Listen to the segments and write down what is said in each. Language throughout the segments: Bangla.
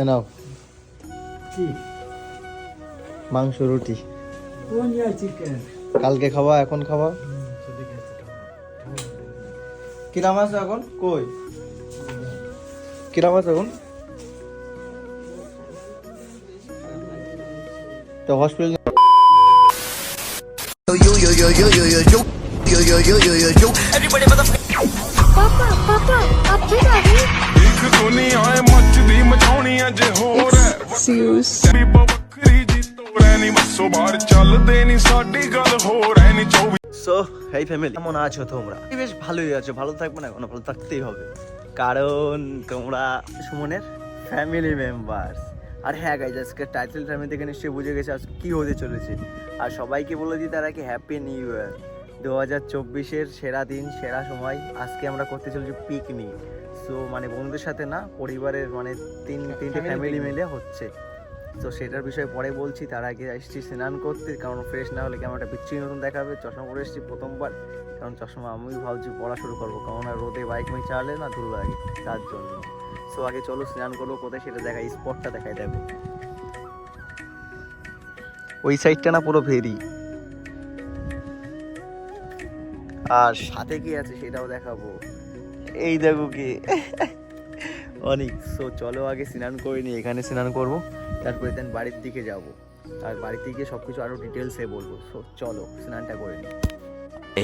এনাও। মাংস রুটি। কালকে খাবা এখন খাবা। কিরাম আছে এখন? কই? কিরাম আছে এখন? তো hospital Papa, papa, apni nahi. Ek to nahi aaye ਏ ਮੱਚਦੀ ਮਚਾਉਣੀ ਅੱਜ ਹੋਰ ਹੈ ਸੀਰੀਅਸ ਬੀਬਾ ਵੱਖਰੀ ਜੀ ਤੋੜੈ ਨਹੀਂ ਬੱਸੋ ਬਾਹਰ ਚੱਲਦੇ ਨਹੀਂ ਸਾਡੀ ਗੱਲ ਹੋਰ ਐ ਨਹੀਂ 24 সো হেই ফ্যামিলি কেমন আছো তোমরা বেশ ভালোই আছো ভালো থাকবে না কোনো ভালো থাকতেই হবে কারণ তোমরা সুমনের ফ্যামিলি মেম্বার্স আর হ্যাঁ গাইজ আজকে টাইটেল ফ্যামিলি থেকে নিশ্চয়ই বুঝে গেছে আজকে কী হতে চলেছে আর সবাইকে বলে দিই তারা কি হ্যাপি নিউ ইয়ার দু হাজার চব্বিশের সেরা দিন সেরা সময়। আজকে আমরা করতে চলেছি পিকনিক সো মানে বন্ধুদের সাথে না পরিবারের মানে তিন তিনটে ফ্যামিলি মিলে হচ্ছে। তো সেটার বিষয়ে পরে বলছি তার আগে এসেছি স্নান করতে কারণ ফ্রেশ না হলে কেমন একটা বিচ্ছিন্ন মতন দেখাবে? চশমা পরে এসেছি প্রথমবার। কারণ চশমা আমি ভাবছি পড়া শুরু করব কারণ আর রোদে বাইক মাইক চালালে না ধুলো লাগে তার জন্য। সো আগে চলো স্নান করব কোথায় সেটা দেখাই স্পটটা দেখাই দেখো। ওই সাইডটা না পুরো ভেরি। আর সাথে কি আছে সেটাও দেখাবো। এই দেখো কি। অনেক সো চলো আগে স্নান করে নিই এখানে স্নান করব তারপরে দেন বাড়ির দিকে যাব। আর বাড়িতে গিয়ে সব কিছু আরও ডিটেলসে বলব সো চলো স্নানটা করে নিই।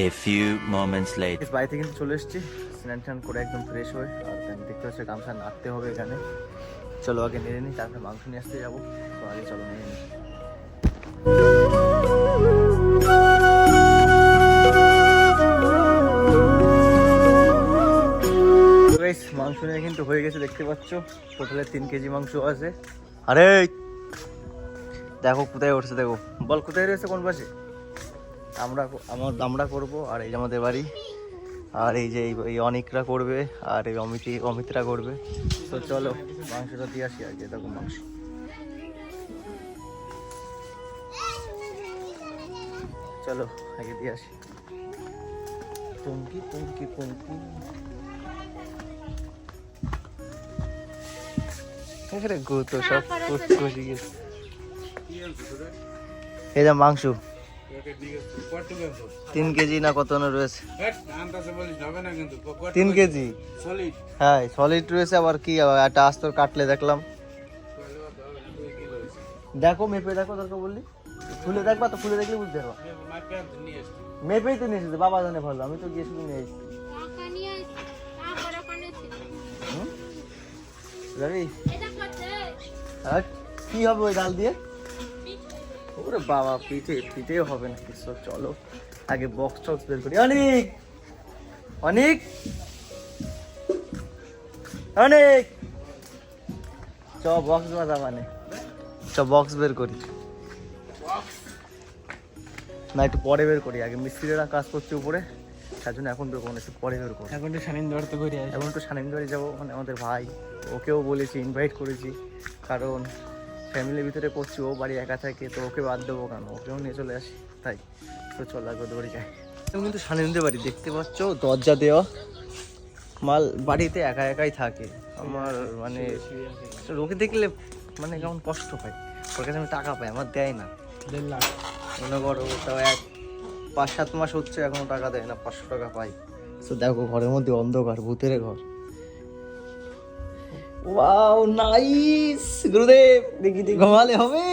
A few moments later. বাড়িতে কিন্তু চলে এসেছি স্নান টান করে একদম ফ্রেশ হয়ে আর দেন দেখতে হচ্ছে গামছা নাড়তে হবে এখানে। চলো আগে নিয়ে নিই তারপরে মাংস নিয়ে আসতে যাব তো আগে চলো নিয়ে নিই। পাচ্ছ? টোটালে তিন কেজি মাংস আছে। আরে দেখো কোথায় উঠছে দেখো। বল কোথায় রয়েছে কোন পাশে? আমরা আমার আমরা করব আর এই যে আমাদের বাড়ি। আর এই যে এই- অনেকরা করবে আর এই অমিতি অমিতরা করবে। তো চলো মাংসটা দিয়ে আসি আগে দেখো মাংস। চলো আগে দিয়ে আসি। পুঙ্কি পুঙ্কি পুঙ্কি এখানে গুতো সব কষি গেছে। এই যে মাংস। তিন কেজি না কত রয়েছে? তিন কেজি? হ্যাঁ সলিড রয়েছে আবার কি একটা আস্তর কাটলে দেখলাম। দেখো মেপে দেখো দরকার বললি। খুলে দেখবা তো খুলে দেখলে বুঝতে পারবা। মেপেই তো নিয়ে এসেছে বাবা জানে ভালো আমি তো গিয়ে শুধু নিয়ে এসেছি। এটা আর কি হবে ওই ডাল দিয়ে? ওরে বাবা পিঠে পিঠে হবে না কিছু চলো। আগে বক্স টক্স বের করি। অনেক! অনেক! অনেক! চ বক্স বাজা মানে। চ বক্স বের করি। না একটু পরে বের করি। আগে মিস্ত্রিরা কাজ করছে উপরে। তার জন্য এখন বের করব না, একটু পরে বের করব। এখন তো সানিন দর তো করে আসি। এখন একটু সানিমবাড়ি যাব মানে আমাদের ভাই ওকেও বলেছি ইনভাইট করেছি। কারণ ফ্যামিলির ভিতরে করছি ও বাড়ি একা থাকে তো ওকে বাদ দেবো কেন? ওকেও নিয়ে চলে আসি তাই। তো চল ওদের বাড়ি যাই। এখন কিন্তু সানিমদের বাড়ি দেখতে পাচ্ছ দরজা দেওয়া। মাল বাড়িতে একা একাই থাকে। আমার মানে ওকে দেখলে মানে কেমন কষ্ট পাই ওর কাছে আমি টাকা পাই আমার দেয় না। দেড় লাখ। মনে করো তাও এক পাঁচ সাত মাস হচ্ছে এখনও টাকা দেয় না পাঁচশো টাকা পাই। তো দেখো ঘরের মধ্যে অন্ধকার ভূতের ঘর। Wow nice! গুরুদেব দেখি দেখি। ঘুমালে হবে?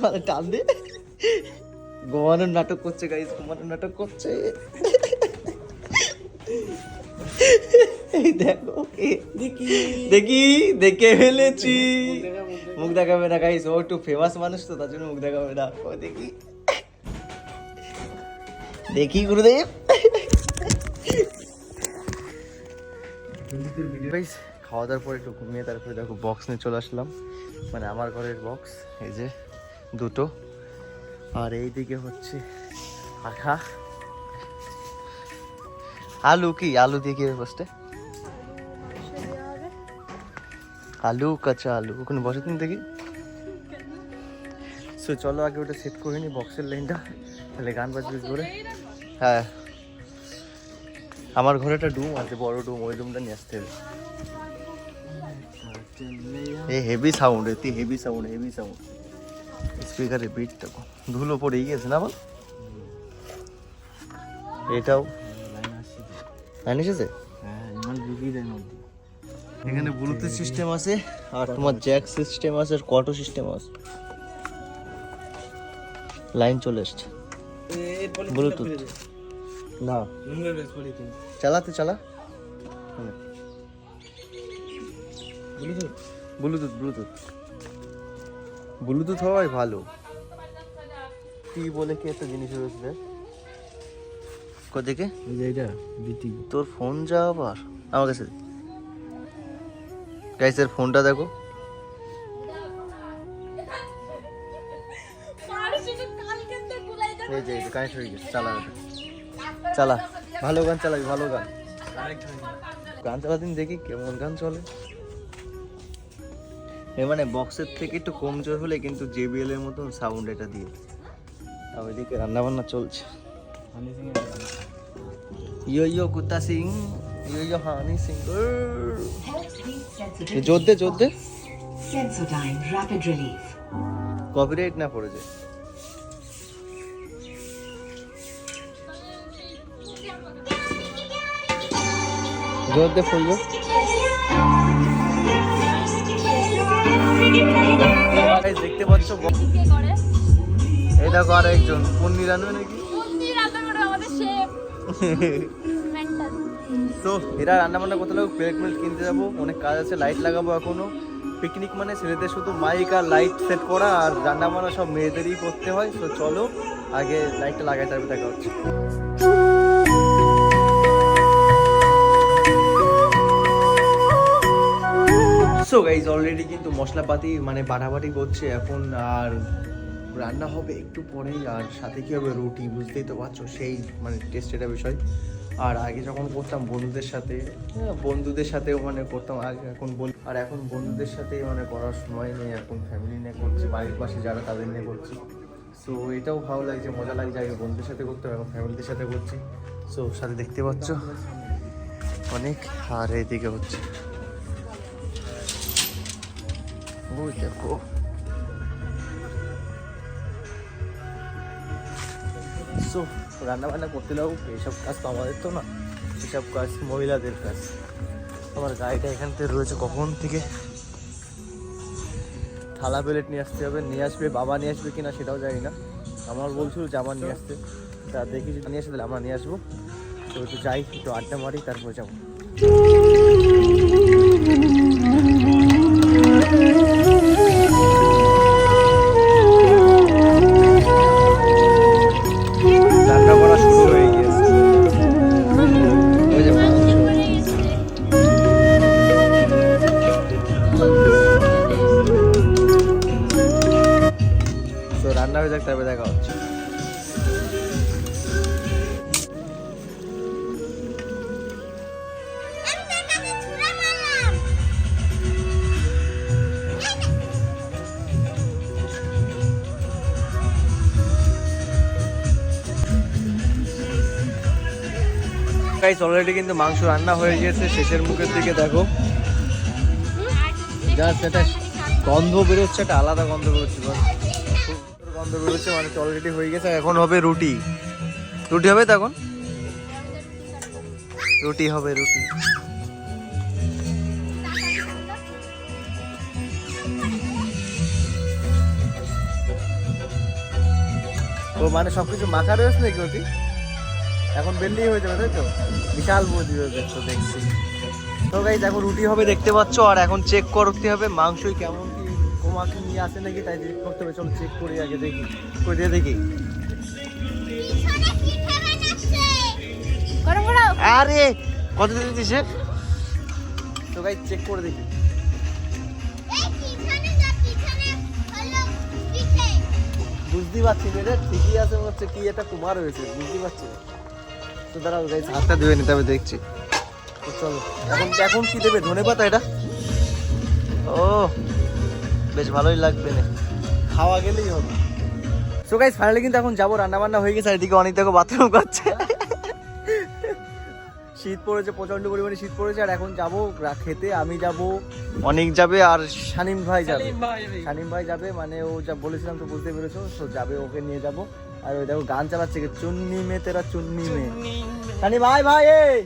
ঘরে টান দে ঘুমানোর নাটক করছে গাইস ঘুমানোর নাটক করছে। এই দেখো দেখি। দেখি দেখে ফেলেছি। মুখ দেখাবে না গাইস ও একটু ফেমাস মানুষ তো তার জন্য মুখ দেখাবে না। দেখি। দেখি, গুরুদেব। খাওয়া দাওয়ার পরে একটু ঘুমিয়ে তারপরে দেখো বক্স নিয়ে চলে আসলাম। মানে আমার ঘরের বক্স এই যে দুটো। আর এই দিকে হচ্ছে আঠা। আলু কি? আলু দিয়ে কি বসতে আলু, কাঁচা আলু। ওখানে বসে তুমি দেখি। সো চলো আগে ওটা সেট করে নি বক্সের লাইনটা তাহলে গান বাজবে করে হ্যাঁ। আমার ঘরে একটা ডুম আছে, বড় ডুম, ওই ডুমটা নিয়ে আসতে হবে। এই হেভি সাউন্ড এতে হেভি সাউন্ড হেভি সাউন্ড স্পিকারের বিট দেখো ধুলো পড়েই গেছে না বল? এটাও। লাইন এসেছে? এখানে ব্লুটুথ সিস্টেম আছে, আর তোমার জ্যাক সিস্টেম আছে, আর কটো সিস্টেম আছে। লাইন চলে এসছে। ব্লুটুথ না। চালাতে চালা। ব্লুটুথ ব্লুটুথ ব্লুটুথ হওয়াই ভালো। কি বলে কি একটা জিনিস রয়েছে যে এটা বিটি তোর ফোন যা আবার। আমার কাছে গাইসের ফোনটা দেখো। এই যে এই যে কানেক্ট হয়ে গেছে চালা। এটা। চালা। ভালো গান চালাবি ভালো গান। গান চালাদিন দেখি কেমন গান চলে। এ মানে বক্সের থেকে একটু কম জোর হলে কিন্তু জেবিএল এর মতন সাউন্ড এটা দিয়ে। আর ওইদিকে রান্না বান্না চলছে। ইয়ো ইয়ো কুত্তা সিং ইয়ো ইয়ো হানি সিং। জোর দে জোর দে। কপিরাইট না পড়ে জোর দে ফুল জোর Guys, দেখতে পাচ্ছ কে করে আর একজন কোন নিরানব্বই নাকি? তো এরা রান্না বান্না করতে লাগবো প্লেট মিল্ট কিনতে যাব অনেক কাজ আছে লাইট লাগাবো এখনও। পিকনিক মানে ছেলেদের শুধু মাইক আর লাইট সেট করা আর রান্না বান্না সব মেয়েদেরই করতে হয় তো চলো আগে লাইটটা লাগাই তারপর দেখা হচ্ছে। সো গাইজ অলরেডি কিন্তু মশলাপাতি মানে বাটাবাটি করছে এখন আর রান্না হবে একটু পরেই আর সাথে কি হবে রুটি বুঝতেই তো পারছ সেই মানে টেস্টের বিষয়। আর আগে যখন করতাম বন্ধুদের সাথে হ্যাঁ, বন্ধুদের সাথেও মানে করতাম আগে এখন আর এখন বন্ধুদের সাথে মানে করার সময় নেই এখন ফ্যামিলি নিয়ে করছি বাড়ির পাশে যারা তাদের নিয়ে করছি। সো এটাও ভালো লাগছে মজা লাগছে আগে বন্ধুদের সাথে করতাম এখন ফ্যামিলিদের সাথে করছি। সো সাথে দেখতে পাচ্ছ অনেক আর এদিকে হচ্ছে। দেখো সো রান্না বান্না করতে লাগবো এইসব কাজ তো আমাদের তো না এসব কাজ মহিলাদের কাজ আমার গাড়িটা এখান থেকে রয়েছে কখন থেকে? থালা প্লেট নিয়ে আসতে হবে, নিয়ে আসবে, বাবা নিয়ে আসবে কিনা সেটাও জানি না। আমার বলছিল আমার নিয়ে আসতে। তা দেখি যদি নিয়ে আসে তাহলে আমরা নিয়ে আসব। তো একটু যাই, একটু আড্ডা মারি, তারপর যাব। গাইস অলরেডি কিন্তু মাংস রান্না হয়ে গিয়েছে। শেষের মুখের দিকে দেখো। গন্ধ বেরোচ্ছে, একটা আলাদা গন্ধ বেরোচ্ছে গন্ধ বেরোচ্ছে মানে অলরেডি হয়ে গেছে। এখন হবে রুটি। রুটি হবে তো এখন? রুটি হবে, রুটি। ও মানে সবকিছু মাখা রয়েছে নাকি রুটি এখন বেললেই হয়ে যাবে, তাই তো? বিশাল রয়েছে তো দেখছি তো গাই দেখো রুটি হবে দেখতে পাচ্ছ, আর এখন চেক করতে হবে মাংসই কেমন কি কোমাকে নিয়ে আসে নাকি, তাই চেক করতে হবে। চলো চেক করি আগে, দেখি। করে দিয়ে দেখি। আরে, কত দিন দিছে তো গাই চেক করে দেখি। বুঝতেই পারছি রে, ঠিকই আছে মনে হচ্ছে, কি একটা কুমার হয়েছে, বুঝতেই পারছি না। তো দাঁড়াও গাইস হাতটা ধুয়ে নিতে হবে দেখছি। তো চলো। এখন এখন কি দেবে? ধনে পাতা এটা? ও বেশ ভালোই লাগবে না। খাওয়া গেলেই হবে। সো গাইস ফাইনালি কিন্তু এখন যাব রান্না বান্না হয়ে গেছে আর এদিকে অনেক দেখো বাথরুম করছে। শীত পড়েছে প্রচণ্ড পরিমাণে শীত পড়েছে আর এখন যাব খেতে আমি যাব। অনেক যাবে আর শানিম ভাই যাবে। শানিম ভাই যাবে মানে ও যা বলেছিলাম তো বুঝতে পেরেছ তো যাবে ওকে নিয়ে যাব। আর ওই দেখো গান চালাচ্ছে কি, চুন্নি মে তেরা চুন্নি মে। শানি ভাই ভাই এই!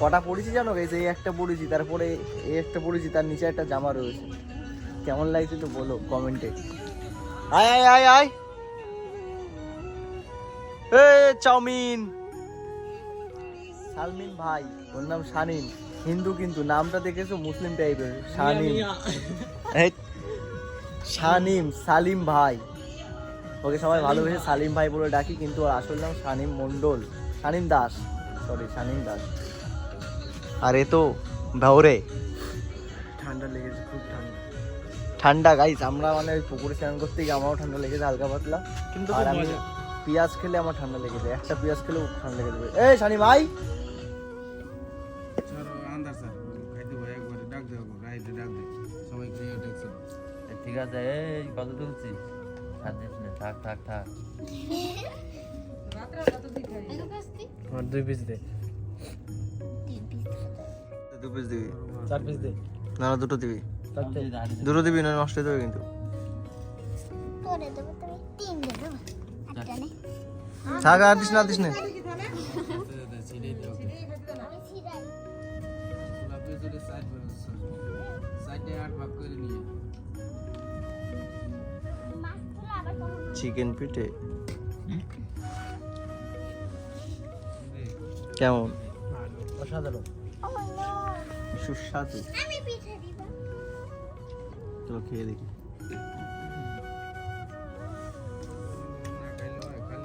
কটা পড়েছি জানো এই একটা পড়েছি তারপরে এই একটা পড়েছি তার নিচে একটা জামা রয়েছে। কেমন লাগছে তো বলো কমেন্টে। আয় আয় আয় আয়! এ চাউমিন। সালমিন ভাই ওর নাম শানিন হিন্দু কিন্তু নামটা দেখেছ? মুসলিম টাইপের শানিম এই, শানিম সালিম ভাই। ওকে সবাই ভালোবেসে সালিম ভাই বলে ডাকি কিন্তু ওর আসল নাম শানিম মন্ডল শানিম দাস। সরি শানিম দাস। আরে তো ভাওরে। ঠান্ডা লেগেছে খুব ঠান্ডা। ঠান্ডা গাইস আমরা মানে ওই পুকুরে স্নান করতে গিয়ে আমারও ঠান্ডা লেগেছে হালকা পাতলা। কিন্তু আর আমি পেঁয়াজ খেলে আমার ঠান্ডা লেগে যায় একটা পেঁয়াজ খেলেও ঠান্ডা লেগে যাবে এই শানি ভাই! ঠিক আছে এই কত তুলছি? থাক থাক থাক। আমার দুই পিস দে। দু পিস দিবি। চার পিস দে। না না দুটো দিবি। দুটো দিবি না নষ্ট হয়ে কিন্তু। পরে দেবো তুমি তিন দেবো। আটটা নেই থাক আর দিস না দিস না। সাইড আট ভাগ করে নিয়ে। চিকেন পিঠে কেমন? অসাধারণ। সুস্বাদু। পিঠে তো খেয়ে দেখি। না খাইলে হয় পিঠে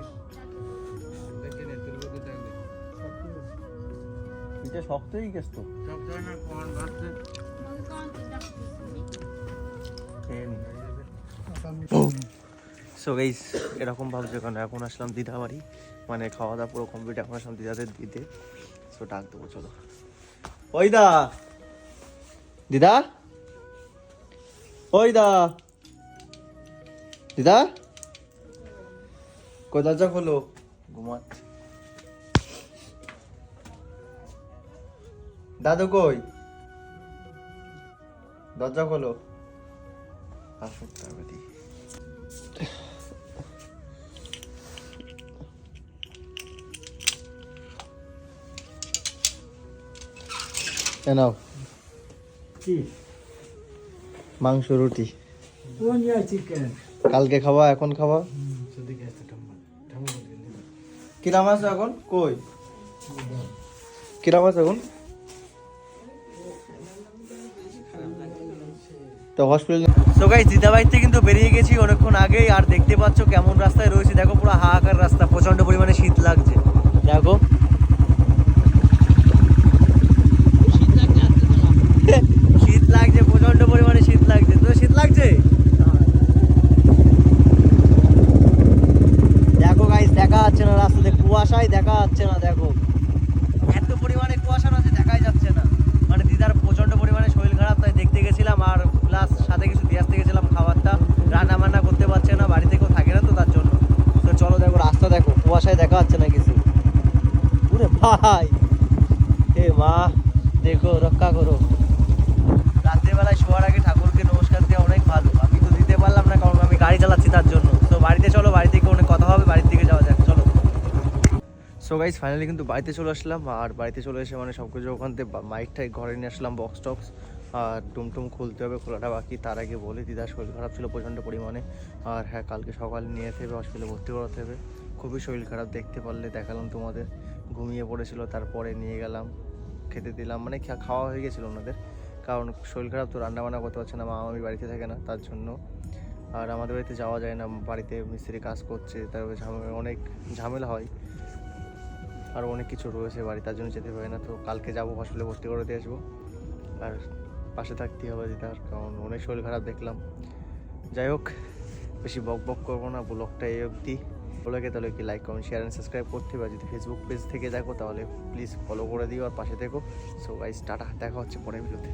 গেছ তো। সব যায় না কোন ভাবছে খেয়ে নি। সো গাইস এরকম ভাবছে কেন এখন আসলাম দিদা বাড়ি মানে খাওয়া দাওয়া পুরো কমপ্লিট এখন আসলাম দিদাদের দিতে। সো ডাক দেবো, চলো। ওই দা! দিদা? ওই দা! দিদা? কই দরজা খোলো? ঘুমাচ্ছে। দাদু কই? দরজা খোলো। আসুন তাড়াতাড়ি। এ নাও। কি? মাংস রুটি। কালকে খাওয়া এখন খাওয়া কিরাম আছে এখন? কই? কিরাম আছে এখন? তো হসপিটাল তো গাইস দিদাবাড়িতে কিন্তু বেরিয়ে গেছি অনেকক্ষণ আগেই আর দেখতে পাচ্ছ কেমন রাস্তায় রয়েছে। দেখো পুরো হাহাকার রাস্তা প্রচণ্ড পরিমাণে শীত লাগছে। দেখো শীত লাগছে প্রচণ্ড পরিমাণে শীত লাগছে তো শীত লাগছে দেখো গাইস দেখা যাচ্ছে না রাস্তাতে, কুয়াশায় দেখা যাচ্ছে না, দেখো। এত পরিমাণে কুয়াশা রয়েছে, দেখাই যাচ্ছে না। মানে দিদার প্রচণ্ড পরিমাণে শরীর খারাপ, তাই দেখতে গেছিলাম আর প্লাস সাথে কিছু দিয়ে আসতে গেছিলাম খাবারটা। রান্না বান্না করতে পারছে না, বাড়িতে কেউ থাকে না তো তার জন্য। তো চলো দেখো, রাস্তা দেখো, কুয়াশায় দেখা যাচ্ছে না কিছু। পুরে ভাই! হে মা, দেখো, রক্ষা করো। রাত্রেবেলায় শোয়ার আগে ঠাকুরকে নমস্কার দেওয়া অনেক ভালো। আমি তো দিতে পারলাম না, কারণ আমি গাড়ি চালাচ্ছি তার জন্য তো বাড়িতে চলো বাড়ি থেকে অনেক কথা হবে বাড়ির দিকে যাওয়া যাক চলো সো গাইজ ফাইনালি কিন্তু বাড়িতে চলে আসলাম। আর বাড়িতে চলে এসে মানে সব কিছু ওখান থেকে মাইকটাই ঘরে নিয়ে আসলাম বক্স টক্স আর টুমটুম খুলতে হবে, খোলাটা বাকি। তার আগে বলে, দিদার শরীর খারাপ ছিল প্রচণ্ড পরিমাণে। আর হ্যাঁ কালকে সকালে নিয়ে যেতে হবে হসপিটালে ভর্তি করাতে হবে। খুবই শরীর খারাপ, দেখতে পারলে দেখালাম তোমাদের। ঘুমিয়ে পড়েছিল, তারপরে নিয়ে গেলাম, খেতে দিলাম। মানে খাওয়া হয়ে গেছিল ওনাদের। কারণ শরীর খারাপ তো রান্না বান্না করতে পারছে না মা আমি বাড়িতে থাকে না, তার জন্য। আর আমাদের বাড়িতে যাওয়া যায় না, বাড়িতে মিস্ত্রি কাজ করছে, তারপরে ঝামেলা অনেক ঝামেলা হয়। আর অনেক কিছু রয়েছে বাড়ি, তার জন্য যেতে পারি না। তো কালকে যাব হসপিটালে ভর্তি করে দিয়ে আসব। আর পাশে থাকতেই হবে দিদার কারণ অনেক শরীর খারাপ দেখলাম। যাই হোক, বেশি বক বক করব না, ব্লগটা এই অবধি। ভালো লাগে তাহলে কি like comment share and subscribe করতে হবে। যদি ফেসবুক পেজ থেকে দেখো, তাহলে প্লিজ ফলো করে দিও আর পাশে থেকো। সো গাইস টাটা, দেখা হচ্ছে পরের ভিডিওতে